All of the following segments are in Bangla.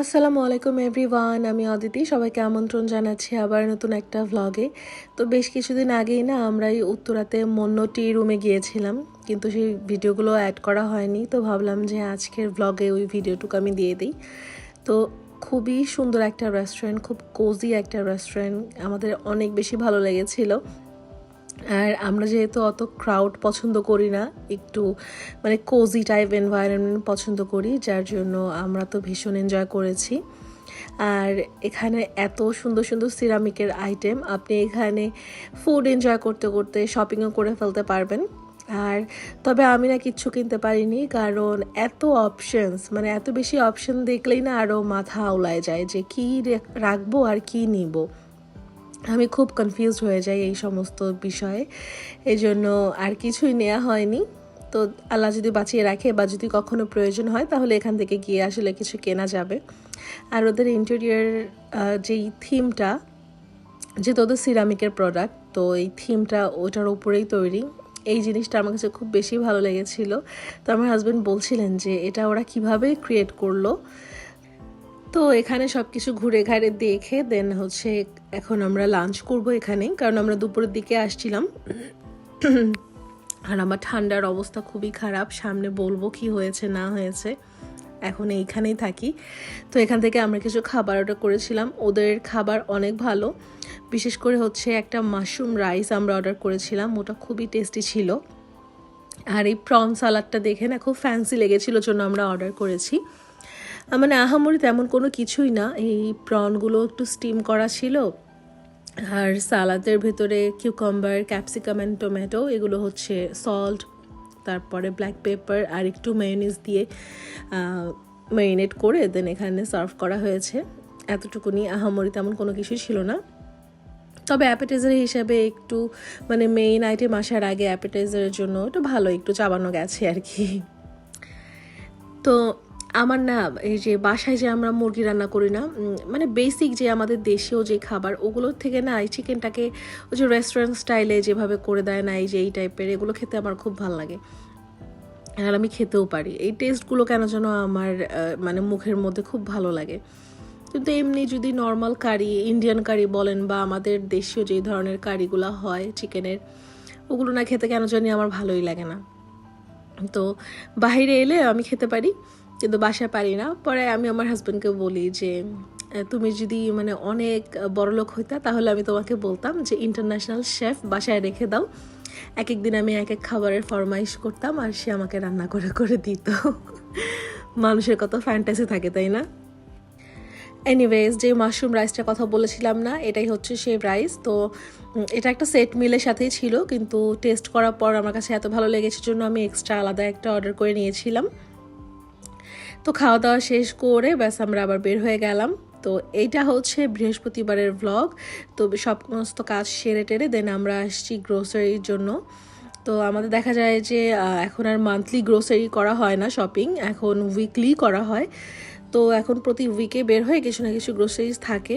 আসসালামু আলাইকুম এভরিওয়ান, আমি অদিতি। সবাইকে আমন্ত্রণ জানাচ্ছি আবার নতুন একটা ভ্লগে তো বেশ কিছুদিন আগেই না আমরা এই উত্তরাতে মন্য টি রুমে গিয়েছিলাম, কিন্তু সেই ভিডিওগুলো অ্যাড করা হয়নি। তো ভাবলাম যে আজকের ভ্লগে ওই ভিডিওটুকু আমি দিয়ে দিই। তো খুবই সুন্দর একটা রেস্টুরেন্ট খুব কোজি একটা রেস্টুরেন্ট আমাদের অনেক বেশি ভালো লেগেছিল। আর আমরা যেহেতু অত ক্রাউড পছন্দ করি না, একটু মানে কোজি টাইপ এনভায়রনমেন্ট পছন্দ করি, যার জন্য আমরা তো ভীষণ এনজয় করেছি। আর এখানে এত সুন্দর সুন্দর সিরামিকের আইটেম আপনি এখানে ফুড এনজয় করতে করতে শপিংও করে ফেলতে পারবেন। আর তবে আমি না কিচ্ছু কিনতে পারিনি, কারণ এত অপশনস মানে এত বেশি অপশন দেখলেই না আরও মাথা আওলায় যায় যে কী রাখব আর কী নিব। আমি খুব কনফিউজড হয়ে যাই এই সমস্ত বিষয়ে। এই জন্য আর কিছুই নেওয়া হয়নি। তো আল্লাহ যদি বাঁচিয়ে রাখে বা যদি কখনো প্রয়োজন হয়, তাহলে এখান থেকে গিয়ে আসলে কিছু কেনা যাবে। আর ওদের ইন্টেরিয়ার যেই থিমটা যেহেতু ওদের সিরামিকের প্রোডাক্ট তো এই থিমটা ওটার উপরেই তৈরি। এই জিনিসটা আমার কাছে খুব বেশি ভালো লেগেছিল। তো আমার হাজব্যান্ড বলছিলেন যে, এটা ওরা কীভাবে ক্রিয়েট করল? তো এখানে সব কিছু ঘুরে ঘাড়ে দেখে দেন হচ্ছে এখন আমরা লাঞ্চ করব এখানে, কারণ আমরা দুপুরের দিকে আসছিলাম। আর আমার ঠান্ডার অবস্থা খুবই খারাপ, সামনে বলব কি হয়েছে, না হয়েছে, এখন এইখানেই থাকি। তো এখান থেকে আমরা কিছু খাবার অর্ডার করেছিলাম, ওদের খাবার অনেক ভালো, বিশেষ করে হচ্ছে একটা মাশরুম রাইস আমরা অর্ডার করেছিলাম, ওটা খুবই টেস্টি ছিল। আর এই প্রন সালাডটা দেখে না, খুব ফ্যান্সি লেগেছিল, জন্য আমরা অর্ডার করেছি। মানে আহামরি তেমন কোনো কিছুই না। এই প্রনগুলো একটু স্টিম করা ছিল। আর সালাদের ভেতরে কিউকাম্বার ক্যাপসিকাম অ্যান্ড টমেটো এগুলো হচ্ছে সল্ট তারপরে ব্ল্যাক পেপার আর একটু মেয়নিজ দিয়ে মেরিনেট করে দেন এখানে সার্ভ করা হয়েছে। এতটুকুনি আহামরি তেমন কোনো কিছুই ছিল না। তবে অ্যাপেটাইজার হিসাবে একটু মানে মেইন আইটেম আসার আগে অ্যাপেটাইজারের জন্য একটু ভালো, একটু চাবানো গেছে আর কি। তো আমার না, এই যে বাসায় যে আমরা মুরগি রান্না করি না মানে বেসিক যে আমাদের দেশীয় যে খাবার, ওগুলোর থেকে না এই চিকেনটাকে ওই যে রেস্টুরেন্ট স্টাইলে যেভাবে করে দেয় না, এই যে এই টাইপের এগুলো খেতে আমার খুব ভালো লাগে। আর আমি খেতেও পারি। এই টেস্টগুলো কেন যেন আমার মানে মুখের মধ্যে খুব ভালো লাগে। কিন্তু এমনি যদি নর্মাল কারি ইন্ডিয়ান কারি বলেন বা আমাদের দেশীয় যে ধরনের কারিগুলো হয় চিকেনের ওগুলো না খেতে কেন জানি আমার ভালোই লাগে না। তো বাইরে এলে আমি খেতে পারি। কিন্তু বাসায় পারি না। পরে আমি আমার হাজব্যান্ডকে বলি যে তুমি যদি মানে অনেক বড় লোক হইতা, তাহলে আমি তোমাকে বলতাম যে ইন্টারন্যাশনাল শেফ বাসায় রেখে দাও। এক এক দিন আমি এক এক খাবারের ফরমাইশ করতাম আর সে আমাকে রান্না করে করে দিত। মানুষের কত ফ্যান্টাসি থাকে, তাই না? এনিওয়েজ যে মাশরুম রাইসটার কথা বলেছিলাম না, এটাই হচ্ছে সেই রাইস তো এটা একটা সেট মিলের সাথেই ছিল, কিন্তু টেস্ট করার পর আমার কাছে এত ভালো লেগেছে জন্য আমি এক্সট্রা আলাদা একটা অর্ডার করে নিয়েছিলাম। তো খাওয়া দাওয়া শেষ করে ব্যাস আমরা আবার বের হয়ে গেলাম। তো এইটা হচ্ছে বৃহস্পতিবারের ভ্লগ তো সমস্ত কাজ সেরে টেরে দেন আমরা আসছি গ্রোসারির জন্য। তো আমাদের দেখা যায় যে এখন আর মান্থলি গ্রোসারি করা হয় না শপিং এখন উইকলি করা হয়। তো এখন প্রতি উইকে বের হয়ে কিছু না কিছু গ্রোসারিজ থাকে।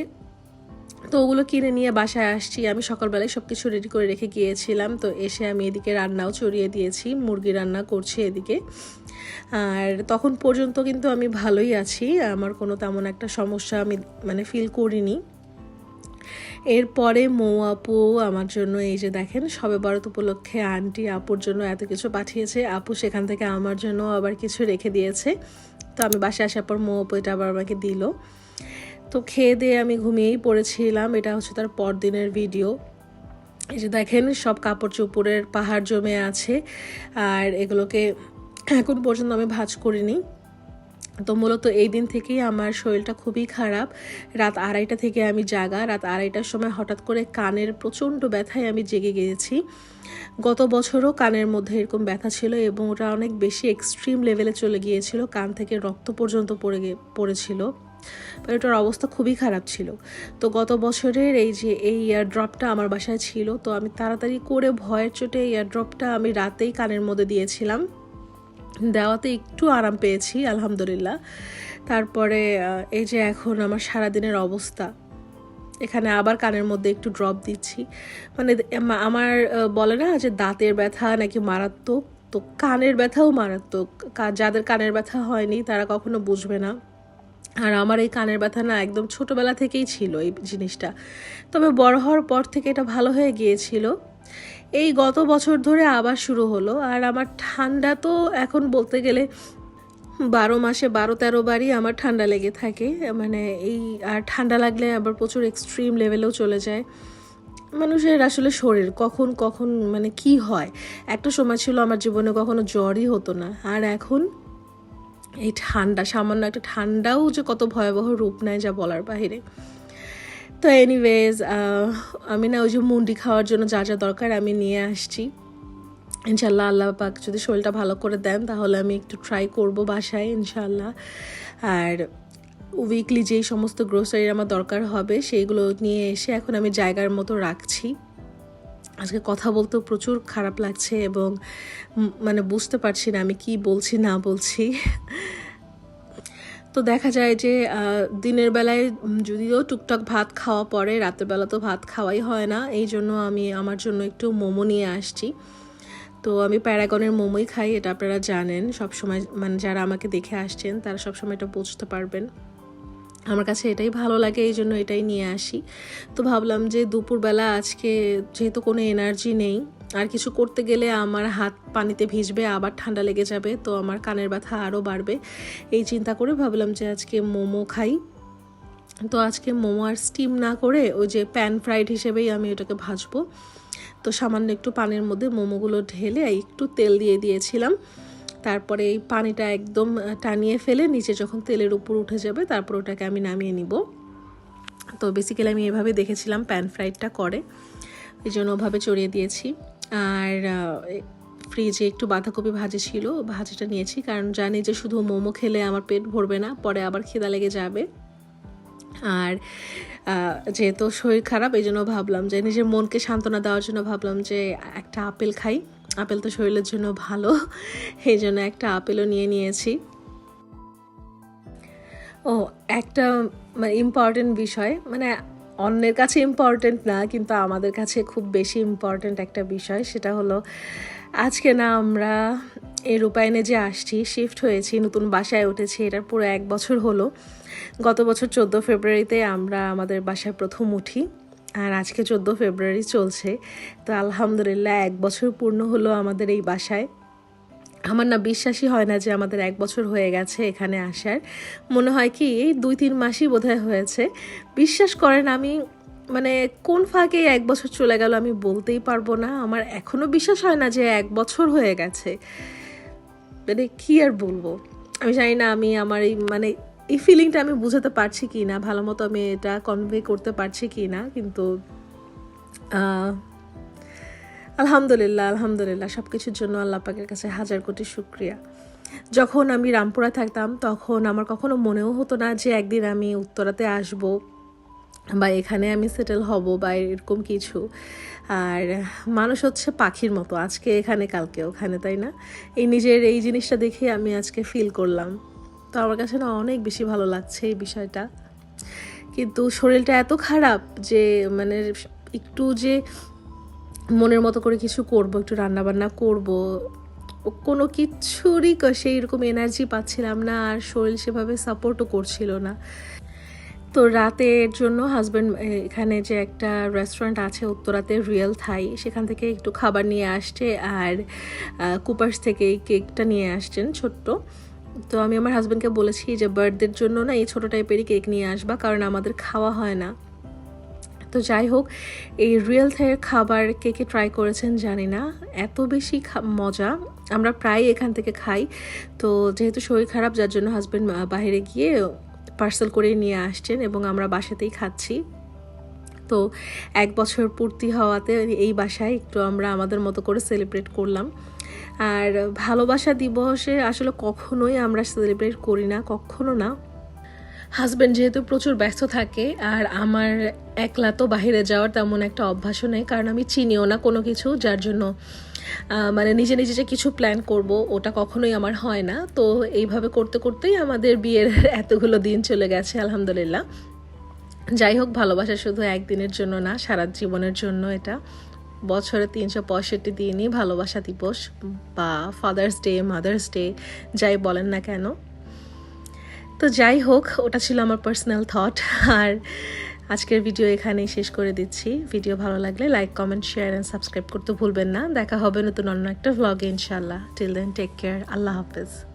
তো ওগুলো কিনে নিয়ে বাসায় আসছি। আমি সকালবেলায় সব কিছু রেডি করে রেখে গিয়েছিলাম। তো এসে আমি এদিকে রান্নাও চড়িয়ে দিয়েছি, মুরগি রান্না করছি এদিকে। আর তখন পর্যন্ত কিন্তু আমি ভালোই আছি। আমার কোনো তেমন একটা সমস্যা আমি মানে ফিল করিনি। এরপরে মৌ আপু আমার জন্য এই যে দেখেন, সবে বরত উপলক্ষে আন্টি আপুর জন্য এত কিছু পাঠিয়েছে। আপু সেখান থেকে আমার জন্য আবার কিছু রেখে দিয়েছে। তো আমি বাসায় আসার পর মৌ আপু এটা আবার আমাকে দিল। তো খেয়ে দিয়ে আমি ঘুমিয়েই পড়েছিলাম। এটা হচ্ছে তার পরদিনের ভিডিও এই যে দেখেন, সব কাপড় চোপড়ের পাহাড় জমে আছে, আর এগুলোকে এখন পর্যন্ত আমি ভাজ করিনি। তো মূলত এই দিন থেকেই আমার শরীরটা খুবই খারাপ। রাত আড়াইটা থেকে আমি জাগা। রাত আড়াইটার সময় হঠাৎ করে কানের প্রচণ্ড ব্যথায় আমি জেগে গিয়েছি। গত বছরও কানের মধ্যে এরকম ব্যথা ছিল এবং ওটা অনেক বেশি এক্সট্রিম লেভেলে চলে গিয়েছিল। কান থেকে রক্ত পর্যন্ত পড়ে পড়েছিল। এটার অবস্থা খুবই খারাপ ছিল। তো গত বছরের এই যে, এই ইয়ার ড্রপটা আমার বাসায় ছিল, তো আমি তাড়াতাড়ি করে ভয়ের চোটে ইয়ার ড্রপটা আমি রাতেই কানের মধ্যে দিয়েছিলাম। দেওয়াতে একটু আরাম পেয়েছি, আলহামদুলিল্লাহ। তারপরে এই যে এখন আমার সারাদিনের অবস্থা, এখানে আবার কানের মধ্যে একটু ড্রপ দিচ্ছি। মানে আমার বলে না যে দাঁতের ব্যথা নাকি মারাত্মক, তো কানের ব্যথাও মারাত্মক। যাদের কানের ব্যথা হয়নি তারা কখনো বুঝবে না। আর আমার এই কানের ব্যথা না একদম ছোটোবেলা থেকেই ছিল এই জিনিসটা। তবে বড় হওয়ার পর থেকে এটা ভালো হয়ে গিয়েছিল। এই গত বছর ধরে আবার শুরু হলো আর আমার ঠান্ডা তো এখন বলতে গেলে বারো মাসে বারো তেরো বারই আমার ঠান্ডা লেগে থাকে। মানে এই আর ঠান্ডা লাগলে আবার প্রচুর এক্সট্রিম লেভেলেও চলে যায়। মানুষের আসলে শরীর কখন কখন মানে কি হয়? একটা সময় ছিল আমার জীবনে কখনো জ্বরই হতো না। আর এখন এই ঠান্ডা, সামান্য একটা ঠান্ডাও যে কত ভয়াবহ রূপ নেয় যা বলার বাহিরে। তো এনিওয়েজ আমি না ওই যে মুন্ডি খাওয়ার জন্য যা যা দরকার আমি নিয়ে আসছি। ইনশাল্লাহ আল্লাহ পাক যদি শরীরটা ভালো করে দেন, তাহলে আমি একটু ট্রাই করব বাসায় ইনশাল্লাহ আর উইকলি যেই সমস্ত গ্রোসারির আমার দরকার হবে, সেইগুলো নিয়ে এসে এখন আমি জায়গার মতো রাখছি। আজকে কথা বলতেও প্রচুর খারাপ লাগছে এবং মানে বুঝতে পারছি না আমি কি বলছি, না বলছি। তো দেখা যায় যে দিনের বেলায় যদিও টুকটাক ভাত খাওয়া পরে বেলা তো ভাত খাওয়াই হয় না, এই জন্য আমি আমার জন্য একটু মোমো নিয়ে আসছি। তো আমি প্যারাগনের মোমোই খাই, এটা আপনারা জানেন, সবসময় মানে যারা আমাকে দেখে আসছেন, তারা সবসময় এটা বুঝতে পারবেন। আমার কাছে এটাই ভালো লাগে, এই জন্য এটাই নিয়ে আসি। তো ভাবলাম যে দুপুরবেলা আজকে যেহেতু কোনো এনার্জি নেই, আর কিছু করতে গেলে আমার হাত পানিতে ভিজবে, আবার ঠান্ডা লেগে যাবে, তো আমার কানের ব্যথা আরও বাড়বে। এই চিন্তা করে ভাবলাম যে আজকে মোমো খাই। তো আজকে মোমো আর স্টিম না করে ওই যে প্যান ফ্রাইড হিসেবেই আমি ওটাকে ভাজবো। তো সামান্য একটু পানের মধ্যে মোমোগুলো ঢেলে একটু তেল দিয়ে দিয়েছিলাম। তারপরে এই পানিটা একদম টানিয়ে ফেলে নিচে যখন তেলের উপর উঠে যাবে, তারপর ওটাকে আমি নামিয়ে নিব। তো বেসিক্যালি আমি এভাবে দেখেছিলাম প্যান ফ্রাইডটা করে। এই জন্য ওভাবে চড়িয়ে দিয়েছি। আর ফ্রিজে একটু বাঁধাকপি ভাজি ছিল, ভাজিটা নিয়েছি। কারণ জানি যে শুধু মোমো খেলে আমার পেট ভরবে না, পরে আবার খিদা লেগে যাবে। আর যেহেতু শরীর খারাপ, এই জন্য ভাবলাম যে নিজের মনকে সান্ত্বনা দেওয়ার জন্য ভাবলাম যে একটা আপেল খাই। আপেল তো শরীরের জন্য ভালো, এই জন্য একটা আপেলও নিয়ে নিয়েছি। ও, একটা মানে ইম্পর্টেন্ট বিষয় মানে অন্যের কাছে ইম্পর্টেন্ট না, কিন্তু আমাদের কাছে খুব বেশি ইম্পর্টেন্ট একটা বিষয়, সেটা হলো আজকে না আমরা এই রূপায়ণে যে আসছি শিফট হয়েছি, নতুন বাসায় উঠেছি এটার পুরো এক বছর হলো। গত বছর চোদ্দ ফেব্রুয়ারিতে আমরা আমাদের বাসায় প্রথম উঠি। আর আজকে চোদ্দ ফেব্রুয়ারি চলছে। তো আলহামদুলিল্লাহ এক বছর পূর্ণ হলো আমাদের এই বাসায়। আমার না বিশ্বাসই হয় না যে আমাদের এক বছর হয়ে গেছে এখানে আসার। মনে হয় কি, এই দুই তিন মাসই বোধহয় হয়েছে। বিশ্বাস করেন আমি মানে কোন ফাঁকে এক বছর চলে গেল আমি বলতেই পারব না। আমার এখনও বিশ্বাস হয় না যে এক বছর হয়ে গেছে। মানে কী আর বলব? আমি জানি না, আমি আমার এই মানে এই ফিলিংটা আমি বুঝাতে পারছি কি না ভালো মতো আমি এটা কনভে করতে পারছি কি না কিন্তু আলহামদুলিল্লাহ আলহামদুলিল্লাহ সব কিছুর জন্য আল্লাহ পাকের কাছে হাজার কোটি শুক্রিয়া। যখন আমি রামপুরা থাকতাম, তখন আমার কখনো মনেও হতো না যে একদিন আমি উত্তরাতে আসব, বা এখানে আমি সেটেল হব, বা এরকম কিছু। আর মানুষ হচ্ছে পাখির মতো, আজকে এখানে, কালকে ওখানে, তাই না? এই নিজের এই জিনিসটা দেখে আমি আজকে ফিল করলাম। তো আমার কাছে না অনেক বেশি ভালো লাগছে এই বিষয়টা। কিন্তু শরীরটা এত খারাপ যে মানে একটু যে মনের মতো করে কিছু করব, একটু রান্নাবান্না করব, কোনো কিছুরই সেই রকম এনার্জি পাচ্ছিলাম না আর শরীর সেভাবে সাপোর্টও করছিল না। তো রাতের জন্য হাজব্যান্ড এখানে যে একটা রেস্টুরেন্ট আছে উত্তরাতে রিয়েল থাই সেখান থেকে একটু খাবার নিয়ে আসছে আর কুপার্স থেকে কেকটা নিয়ে আসছেন ছোট্ট। তো আমি আমার হাজব্যান্ডকে বলেছি যে বার্থডের জন্য না এই ছোটো টাইপেরই কেক নিয়ে আসবা, কারণ আমাদের খাওয়া হয় না। তো যাই হোক, এই রিয়েল থাইয়ের খাবার কে কে ট্রাই করেছেন জানি না। এত বেশি মজা। আমরা প্রায় এখান থেকে খাই। তো যেহেতু শরীর খারাপ, যার জন্য হাজব্যান্ড বাইরে গিয়ে পার্সেল করে নিয়ে আসছেন এবং আমরা বাসাতেই খাচ্ছি। তো এক বছর পূর্তি হওয়াতে এই বাসায় একটু আমরা আমাদের মতো করে সেলিব্রেট করলাম। আর ভালোবাসা দিবসে আসলে কখনোই আমরা সেলিব্রেট করি না, কখনো না। হাজব্যান্ড যেহেতু প্রচুর ব্যস্ত থাকে, আর আমার একলা তো বাহিরে যাওয়ার তেমন একটা অভ্যাসও নেই, কারণ আমি চিনিও না কোনো কিছু, যার জন্য মানে নিজে নিজে যে কিছু প্ল্যান করব, ওটা কখনোই আমার হয় না। তো এইভাবে করতে করতেই আমাদের বিয়ের এতগুলো দিন চলে গেছে, আলহামদুলিল্লাহ। যাই হোক, ভালোবাসা শুধু একদিনের জন্য না, সারা জীবনের জন্য এটা। বছরে তিনশো পঁয়ষট্টি দিনই ভালোবাসা দিবস বা ফাদার্স ডে মাদার্স ডে যাই বলেন না কেন। তো যাই হোক, ওটা ছিল আমার পার্সোনাল থট আর আজকের ভিডিও এখানেই শেষ করে দিচ্ছি। ভিডিও ভালো লাগলে like comment share and subscribe করতে ভুলবেন না। দেখা হবে নতুন অন্য একটা ভ্লগে ইনশাল্লাহ টিল দেন টেক কেয়ার আল্লাহ হাফেজ।